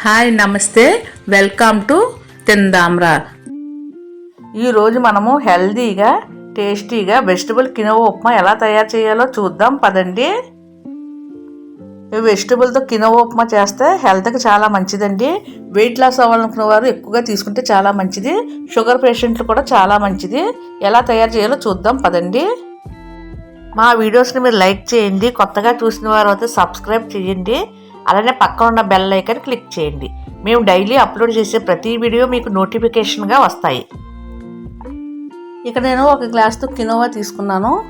Hi నమస్తే. Welcome to Tindamra. ఈరోజు మనము హెల్దీగా టేస్టీగా వెజిటబుల్ కినోవా ఉప్మా ఎలా తయారు చేయాలో చూద్దాం. పదండి. వెజిటబుల్తో కినోవా ఉప్మా చేస్తే హెల్త్కి చాలా మంచిదండి. వెయిట్ లాస్ అవ్వాలనుకున్న వారు ఎక్కువగా తీసుకుంటే చాలా మంచిది. షుగర్ పేషెంట్లు కూడా చాలా మంచిది. ఎలా తయారు చేయాలో చూద్దాం. పదండి. మా వీడియోస్ని మీరు లైక్ చేయండి. కొత్తగా చూసిన వారు అయితే సబ్స్క్రైబ్ చేయండి. అలానే పక్కన ఉన్న బెల్ ఐకన్ క్లిక్ చేయండి. మేము డైలీ అప్లోడ్ చేసే ప్రతి వీడియో మీకు నోటిఫికేషన్గా వస్తాయి. ఇక్కడ నేను ఒక గ్లాస్తో కినోవా తీసుకున్నాను.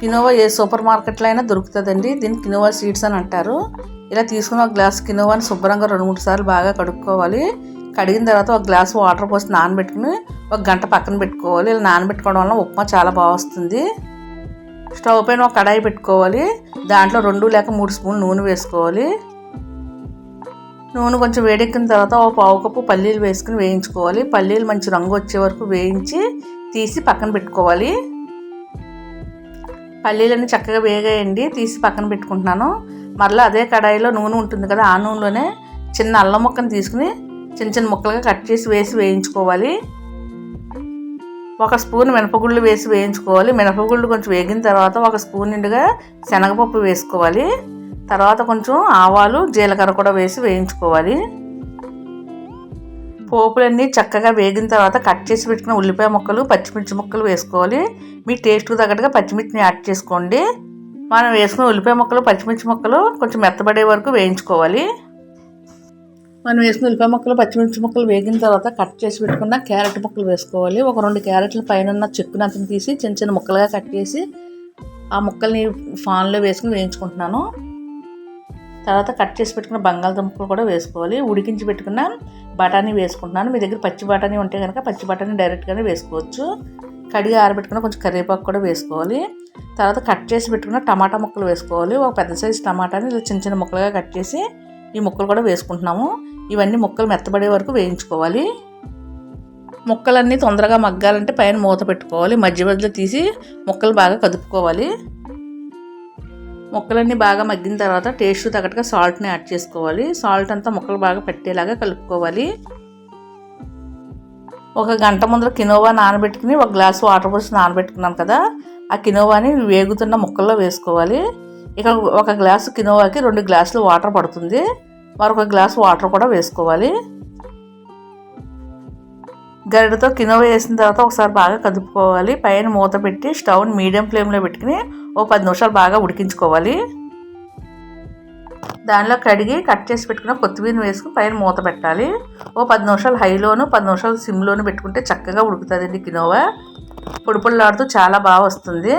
కినోవా ఏ సూపర్ మార్కెట్లో అయినా దొరుకుతుందండి. దీన్ని కినోవా సీడ్స్ అని అంటారు. ఇలా తీసుకున్న ఒక గ్లాస్ కినోవాని శుభ్రంగా రెండు మూడు సార్లు బాగా కడుక్కోవాలి. కడిగిన తర్వాత ఒక గ్లాస్ వాటర్ పోసి నానబెట్టుకుని ఒక గంట పక్కన పెట్టుకోవాలి. ఇలా నానబెట్టుకోవడం వల్ల ఉప్మా చాలా బాగా వస్తుంది. స్టవ్ పైన ఒక కడాయి పెట్టుకోవాలి. దాంట్లో రెండు లేక మూడు స్పూన్లు నూనె వేసుకోవాలి. నూనె కొంచెం వేడెక్కిన తర్వాత ఒక పావు కప్పు పల్లీలు వేసుకుని వేయించుకోవాలి. పల్లీలు మంచి రంగు వచ్చే వరకు వేయించి తీసి పక్కన పెట్టుకోవాలి. పల్లీలన్నీ చక్కగా వేగాయండి. తీసి పక్కన పెట్టుకుంటున్నాను. మరలా అదే కడాయిలో నూనె ఉంటుంది కదా ఆ నూనెలోనే చిన్న అల్లం ముక్కను తీసుకుని చిన్న చిన్న ముక్కలుగా కట్ చేసి వేసి వేయించుకోవాలి. ఒక స్పూన్ మినపగుళ్ళు వేసి వేయించుకోవాలి. మినపగుళ్ళు కొంచెం వేగిన తర్వాత ఒక స్పూన్ నిండుగా శనగపప్పు వేసుకోవాలి. తర్వాత కొంచెం ఆవాలు జీలకర్ర కూడా వేసి వేయించుకోవాలి. పోపులన్నీ చక్కగా వేగిన తర్వాత కట్ చేసి పెట్టుకున్న ఉల్లిపాయ ముక్కలు పచ్చిమిర్చి ముక్కలు వేసుకోవాలి. మీ టేస్ట్కి తగ్గట్టుగా పచ్చిమిర్చిని యాడ్ చేసుకోండి. మనం వేసుకున్న ఉల్లిపాయ ముక్కలు పచ్చిమిర్చి ముక్కలు కొంచెం మెత్తబడే వరకు వేయించుకోవాలి. మనం వేసుకున్న ఉల్లిపాయ ముక్కలు పచ్చిమిర్చి ముక్కలు వేగిన తర్వాత కట్ చేసి పెట్టుకున్న క్యారెట్ ముక్కలు వేసుకోవాలి. ఒక రెండు క్యారెట్ల పైన చెక్కునంతని తీసి చిన్న చిన్న ముక్కలుగా కట్ చేసి ఆ ముక్కల్ని ఫాన్లో వేసుకుని వేయించుకుంటున్నాను. తర్వాత కట్ చేసి పెట్టుకున్న బంగాళదుంపలు కూడా వేసుకోవాలి. ఉడికించి పెట్టుకున్న బఠానీ వేసుకుంటున్నాను. మీ దగ్గర పచ్చి బఠానీ ఉంటే కనుక పచ్చి బఠానీ డైరెక్ట్గానే వేసుకోవచ్చు. కడిగి ఆరబెట్టుకున్న కొంచెం కరివేపాకు కూడా వేసుకోవాలి. తర్వాత కట్ చేసి పెట్టుకున్న టమాటా ముక్కలు వేసుకోవాలి. ఒక పెద్ద సైజు టమాటాని ఇలా చిన్న చిన్న ముక్కలుగా కట్ చేసి ఈ ముక్కలు కూడా వేసుకుంటున్నాము. ఇవన్నీ ముక్కలు మెత్తబడే వరకు వేయించుకోవాలి. ముక్కలన్నీ తొందరగా మగ్గాలంటే పైన మూత పెట్టుకోవాలి. మధ్య మధ్యలో తీసి ముక్కలు బాగా కదుపుకోవాలి. ముక్కలన్నీ బాగా మగ్గిన తర్వాత టేస్ట్ తగ్గట్టుగా సాల్ట్ని యాడ్ చేసుకోవాలి. సాల్ట్ అంతా ముక్కలు బాగా పెట్టేలాగా కలుపుకోవాలి. ఒక గంట ముందర కినోవా నానబెట్టుకుని ఒక గ్లాస్ వాటర్ పోసి నానబెట్టుకున్నాం కదా ఆ కినోవాని వేగుతున్న ముక్కల్లో వేసుకోవాలి. ఇక ఒక గ్లాసు కినోవాకి రెండు గ్లాసులు వాటర్ పడుతుంది. మరొక గ్లాసు వాటర్ కూడా వేసుకోవాలి. గరిటతో కినోవా వేసిన తర్వాత ఒకసారి బాగా కదుపుకోవాలి. పైన మూత పెట్టి స్టవ్ని మీడియం ఫ్లేమ్లో పెట్టుకుని ఓ పది నిమిషాలు బాగా ఉడికించుకోవాలి. దానిలో కడిగి కట్ చేసి పెట్టుకున్న కొత్తిమీర వేసుకుని పైన మూత పెట్టాలి. ఓ పది నిమిషాలు హైలోను పది నిమిషాలు సిమ్లోను పెట్టుకుంటే చక్కగా ఉడుకుతుందండి కినోవా. పొడి పొడిలాడుతూ చాలా బాగా వస్తుంది.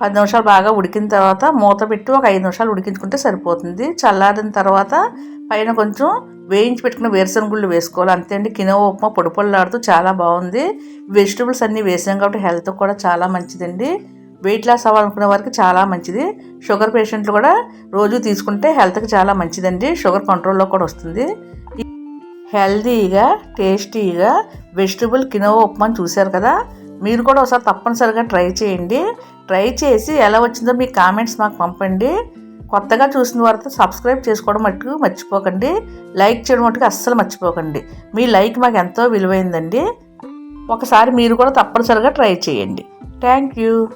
పది నిమిషాలు బాగా ఉడికిన తర్వాత మూత పెట్టి ఒక ఐదు నిమిషాలు ఉడికించుకుంటే సరిపోతుంది. చల్లారిన తర్వాత పైన కొంచెం వేయించి పెట్టుకున్న వేరుశనగ గుళ్ళు వేసుకోవాలి. అంతే అండి. కినోవా ఉప్మా పొడి పొడిలాడుతూ చాలా బాగుంది. వెజిటబుల్స్ అన్నీ వేసాం కాబట్టి హెల్త్ కూడా చాలా మంచిదండి. వెయిట్ లాస్ అవ్వాలనుకునే వారికి చాలా మంచిది. షుగర్ పేషెంట్లు కూడా రోజు తీసుకుంటే హెల్త్కి చాలా మంచిదండి. షుగర్ కంట్రోల్లో కూడా వస్తుంది. హెల్తీగా టేస్టీగా వెజిటబుల్ కినోవా ఉప్మాని చూశారు కదా? మీరు కూడా ఒకసారి తప్పనిసరిగా ట్రై చేయండి. ట్రై చేసి ఎలా వచ్చిందో మీ కామెంట్స్ మాకు పంపండి. కొత్తగా చూసిన వారితో సబ్స్క్రైబ్ చేసుకోవడం మట్టుకు మర్చిపోకండి. లైక్ చేయడం మట్టుకు అస్సలు మర్చిపోకండి. మీ లైక్ మాకు ఎంతో విలువైందండి. ఒకసారి మీరు కూడా తప్పనిసరిగా ట్రై చేయండి. Thank you.